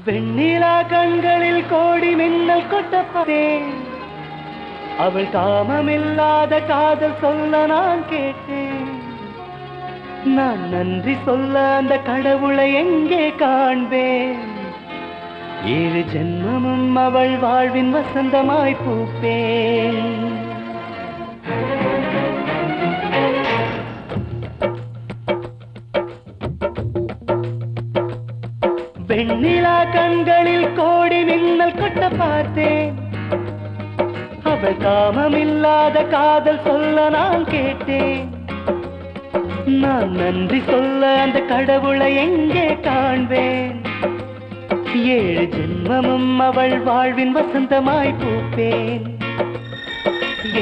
வெண்ணிலா கண்களில் கோடி மின்னல் கொட்டப்பதே. அவள் காமமில்லாத காதல் சொல்ல நான் கேட்டேன். நான் நன்றி சொல்ல அந்த கடவுளை எங்கே காண்பேன்? ஏழு ஜென்மமும் அவள் வாழ்வின் வசந்தமாய் பூப்பேன். வெண்ணிலா கண்களில் கோடி மின்னல் கொட்ட பார்த்தேன். அவள் காமமில்லாத காதல் சொல்ல நான் கேட்டேன். நான் நன்றி சொல்ல அந்த கடவுளை எங்கே காண்பேன்? ஏழு ஜென்மமும் அவள் வாழ்வின் வசந்தமாய் பூப்பேன்.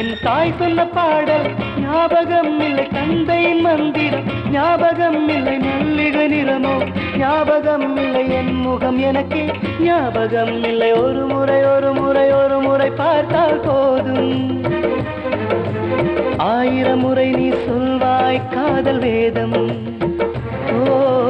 என் தாய் சொல்ல பாடல் ஞாபகம் இல்லை தந்தையின் மந்திரம். ஞாபகம் இல்லை மல்லிகை நிறமோ. ஞாபகம் இல்லை என் முகம் எனக்கு. ஞாபகம் இல்லை ஒரு முறை ஒரு முறை ஒரு முறை பார்த்தால் போதும். ஆயிரம் முறை நீ சொல்வாய் காதல் வேதம். ஓ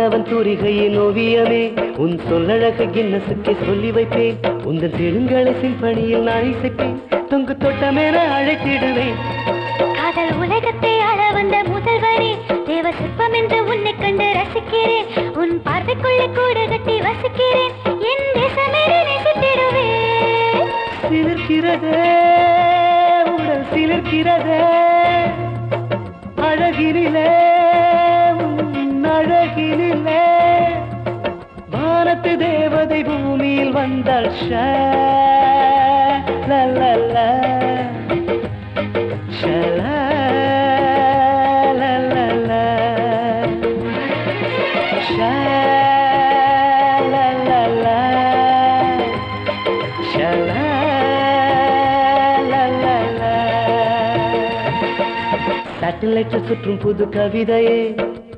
பிரம்மனவன் தூரிகையின் ஓவியமே உன் சொல்லழக கின்னசுக்கு சொல்லி வைப்பேன். உந்தன் தெலுங்கலை சிம்பனியில் நான் இசைப்பேன். தொங்கு தொட்டமென அழைத்திடுவேன். காதல் உலகத்தை ஆள வந்த முதல்வரே தேவ சிற்பம் என்று உன்னை கண்டு ரசிக்கிறேன். உன் பார்வைக்குள்ள கூடு கட்டி வசிக்கிறேன். என் தேசமேறி நேசித்திடுவேன் சிலிர்க்கிறதே உடல் சிலிர்க்கிறதே. அழகினிலே வானத்தினிலே வானத்து தேவதை பூமியில் வந்தாள் ஷல்ல சேட்டலைட்டு சுற்றும் புது கவிதையே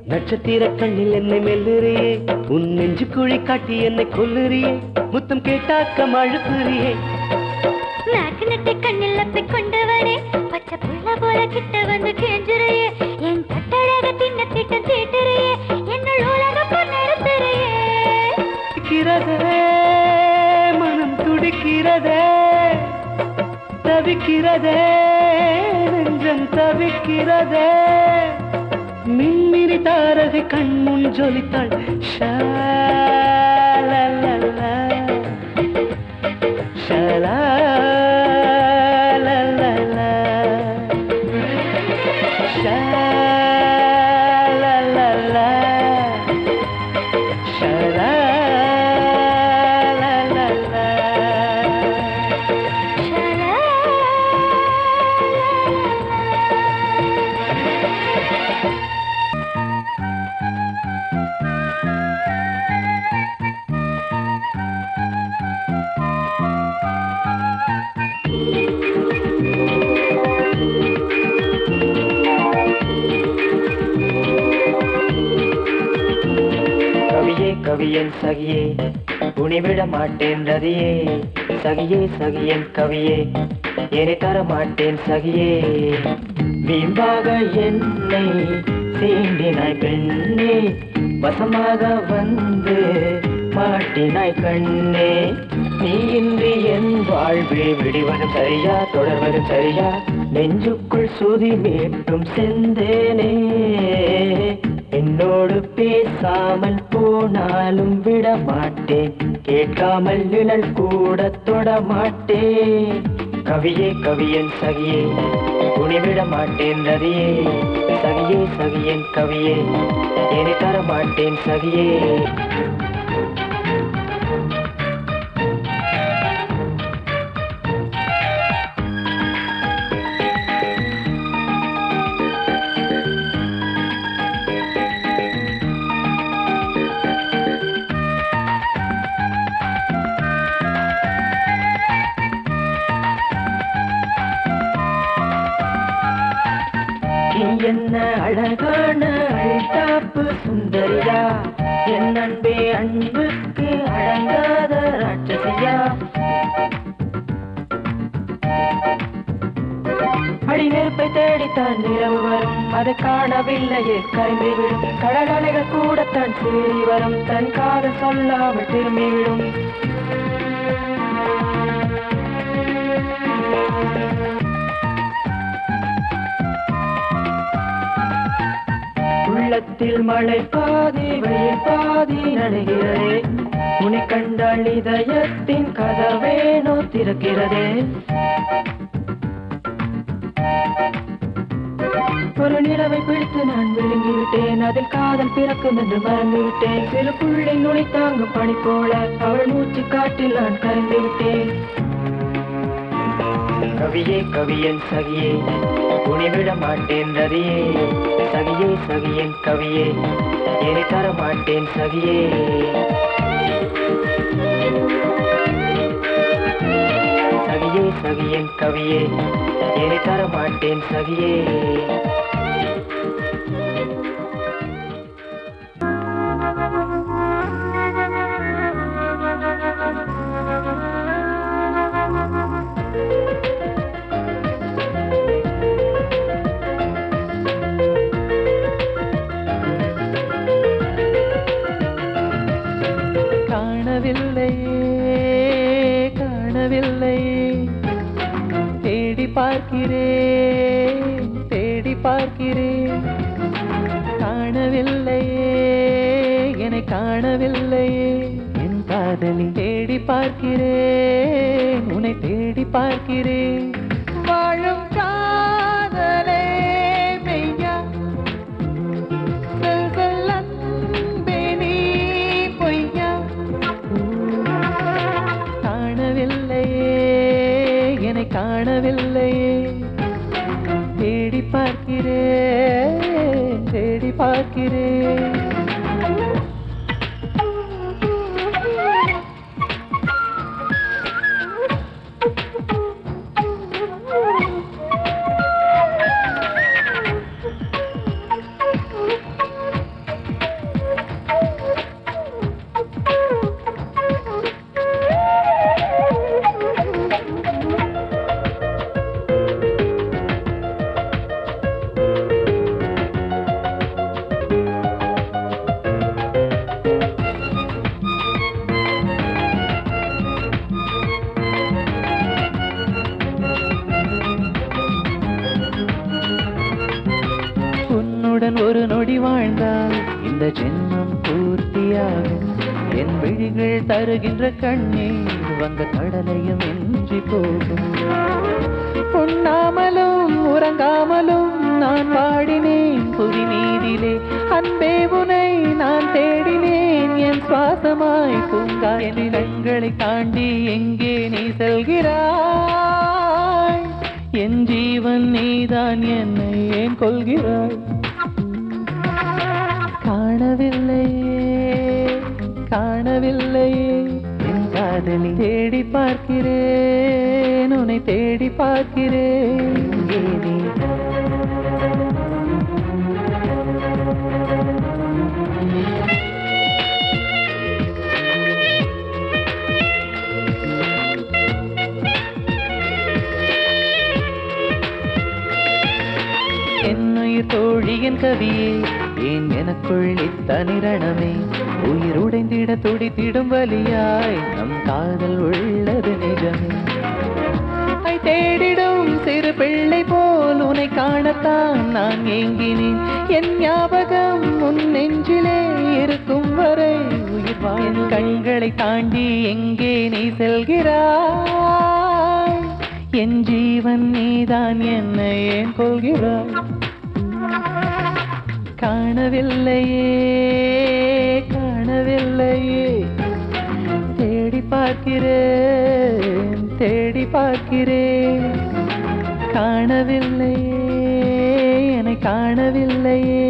நட்சத்திர கண்ணில் என்னை மெல்லுறியே. உன் நெஞ்சு குழி காட்டி என்னை கொல்லுறியே. முத்தம் கேட்டாக்க அழுத்துறியே நாக்கு நட்டை கண்ணில் அப்பி கொண்டவனே பச்சை புள்ள போல கிட்ட வந்து கெஞ்சுறையே. என் தட்டழக தின்ன திட்டம் தீட்டுறையே. என்னுள் உலகம் பொன்னெடுத்துறையே துடிக்கிறதே மனம் துடிக்கிறதே. தவிக்கிறதே நெஞ்சம் தவிக்கிறதே. மின்மினி தாரகை கண்முன் ஜொலித்தாள். ஷாலா ஷலா கவியன் சகியே உனிவிட மாட்டேன் ரதியே. சகியே சகியன் கவியே என்னை தர மாட்டேன் சகியே. வீம்பாக என்னை சீண்டினாய் பெண்ணே வசமாக வந்து மாட்டினாய் கண்ணே. நீ இன்றி என் வாழ்வே விடிவதும் சரியா தொடர்வதும் சரியா? நெஞ்சுக்குள் சுதி மீட்டும் செந்தேனே. என்னோடு பேசாமல் போனாலும் விட மாட்டேன் கேட்காமல் நிழல் கூட தொட மாட்டேன் கவியே கவியன் சகியே துணிவிட மாட்டேன் ரதியே சகியே சகியன் கவியே என தர மாட்டேன் சகியே நெருப்பை தேடித்தான் நிலவு வரும். அதை காணவில்லையே கரைந்து விடும். கடல் கூடத்தான் சீறி வரும். தன் காதல் சொல்லாமல் திரும்பிவிடும் உள்ளத்தில் மழை பாதி வெயில் பாதி நடுகிறதே உனி கண்டால் இதயத்தின் கதவேனோ திறக்கிறதே ஒரு நிலவை பிடித்து நான் விழுங்கிவிட்டேன். அதில் காதல் பிறக்கும் என்று மறந்துவிட்டேன். சிறு புள்ளை நுழை தாங்கும் பணி போல அவள் மூச்சு காட்டில் நான் கரைந்து விட்டேன். கவியே கவியன் சகியே துணிவிட மாட்டேன் நதியே. சகியே சகியன் கவியே என்னை தர மாட்டேன் சகியே சகியன் கவியே. ஏறி தர மாட்டேன் சகியே காணவில்லையே காணவில்லை. பார்க்கிறேன் தேடி பார்க்கிறேன். காணவில்லையே என்னை காணவில்லையே. என் காதலி தேடி பார்க்கிறேன் உன்னை தேடி பார்க்கிறேன். வாழும் காதலே மெய்யா. பொய்யா. காணவில்லையே என்னை காணவில்லையே பார்க்கிறேன் தேடி பார்க்கிறேன். வருகின்ற கண்ணீர் வங்க கடலையும் இன்றி போகும். உண்ணாமலும் உறங்காமலும் நான் வாடினேன் புவி மீதிலே அன்பே உனை நான் தேடினேன் என் சுவாசமாய் பூங்கா. என் இடங்களை தாண்டி எங்கே நீ செல்கிறாய்? என் ஜீவன் நீதான் என்னை ஏன் கொள்கிறாய் காணவில்லையே. காணவில்லையே. என் காதலி தேடி பார்க்கிறேன் உன்னை தேடி பார்க்கிறேன். என்னுயிர் தோழியின் கவியே ஏன் எனக்குள் இத்தனிரணமே உயிர் உடைந்திட துடித்திடும் வழியாய் நம் காதல் உள்ளது நிஜமே. தேடிடும் சிறு பிள்ளை போல் உன்னை காணத்தான் நான் ஏங்கினேன். என் ஞாபகம் உன் நெஞ்சிலே இருக்கும் வரை உயிர் வாழ் கண்களை தாண்டி எங்கே நீ செல்கிறாய்? என் ஜீவன் நீதான் என்னை ஏன் கொள்கிறாய் காணவில்லையே. காணவில்லையே தேடி பார்க்கிறேன் தேடி பார்க்கிறேன். காணவில்லையே என்னை காணவில்லையே.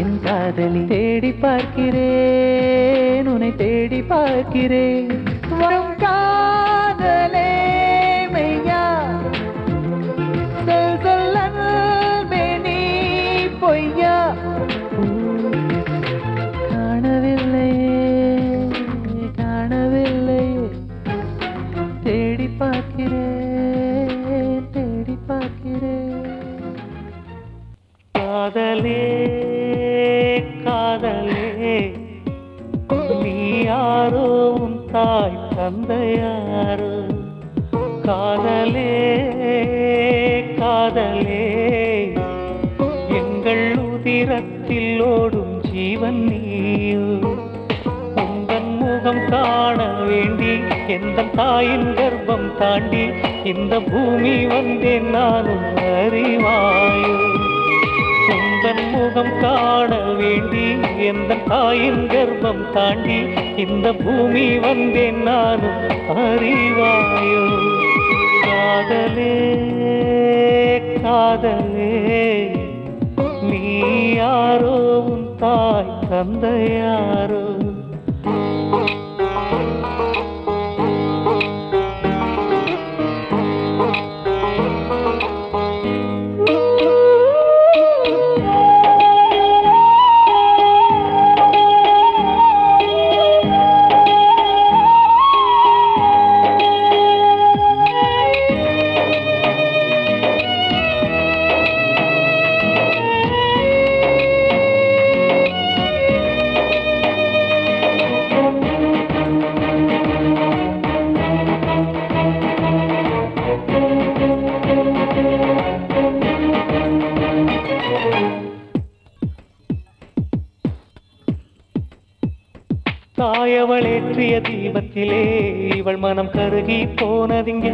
என் காதலி தேடி பார்க்கிறேன் உன்னை தேடி பார்க்கிறேன். காதலே காதலே. நீ யாரோ உன் தாய் தந்தையாரோ. காதலே காதலே. எங்கள் உதிரத்தில் ஓடும் ஜீவன் நீயோ. உந்தன் முகம் காண வேண்டி எந்த தாயின் கர்ப்பம் தாண்டி இந்த பூமி வந்தேன் நானும் அறிவாயோ. உந்தன் முகம் காண வேண்டி எந்த தாயின் கர்ப்பம் தாண்டி இந்த பூமி வந்தேன் நானும் அறிவாயோ? காதலே காதலே நீ யாரோ உன் தாய் தந்தையாரோ தாயவள் ஏற்றிய தீபத்திலே இவள் மனம் கருகி போனதிங்க.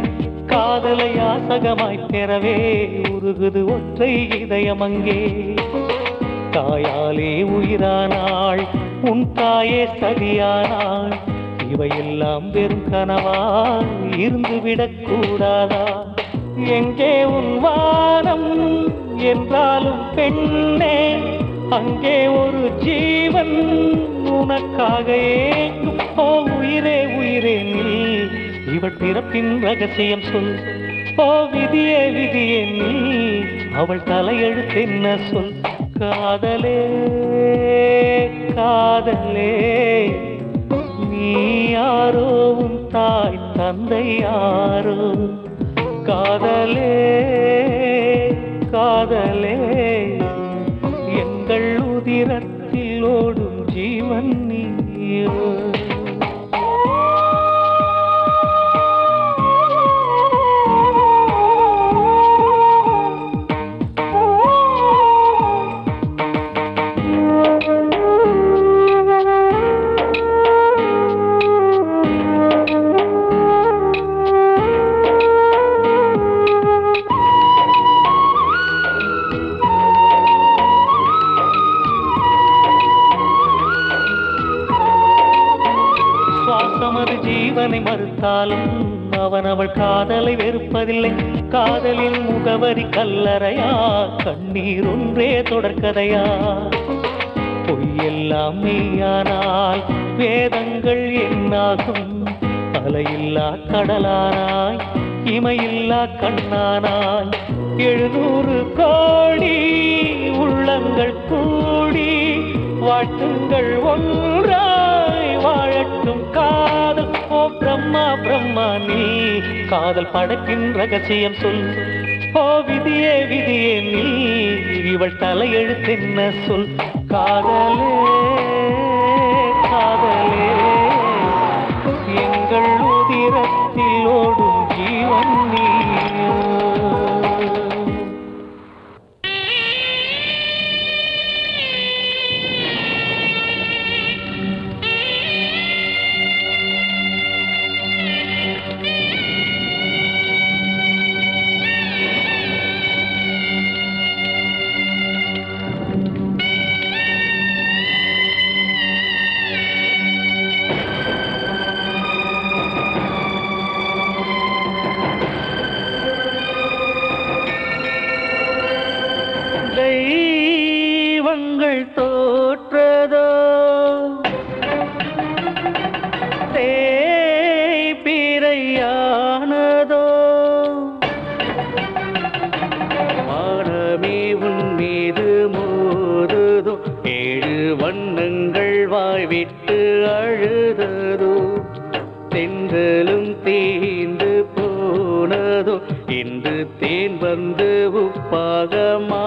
காதலை யாசகமாய் பெறவே உருகுது ஒற்றை இதயம் அங்கே. தாயாலே உயிரானாள் உன் தாயே சதியானாள் இவையெல்லாம் வெறும் கனவா இருந்து விடக்கூடாதா எங்கே உன் வானம் என்றாலும் பெண்ணே அங்கே ஒரு ஜீவன் உனக்காக ஏங்கும். ஓ உயிரே உயிரே நீ. இவள் பிறப்பின் ரகசியம் சொல். ஓ விதியே விதியே நீ. அவள் தலையெழுத்தென்ன சொல்? காதலே காதலே. நீ யாரோ உன் தாய் தந்தை யாரோ? காதலே காதலே. அவள் காதலை வெறுப்பதில்லை. காதலின் முகவரி கல்லறையா? கண்ணீர் ஒன்றே தொடர்கதையா? பொய்யெல்லாம் மெய்யானால் வேதங்கள் என்னாகும்? அலையில்லா கடலானாய். இமையில்லா கண்ணானாய். எழுநூறு கோடி உள்ளங்கள் கூடி. வாழ்த்துங்கள் ஒன்றாய். வாழட்டும் கா பிரம்மா பிரம்மா நீ. காதல் படத்தின் ரகசியம் சொல். ஓ விதியே விதியே நீ. இவள் தலையெழுத்தென்ன சொல்? காதலே காதலே. அழுததோ தென்றலும் தீந்து போனதோ இன்று தேன் வந்து உப்பாகமா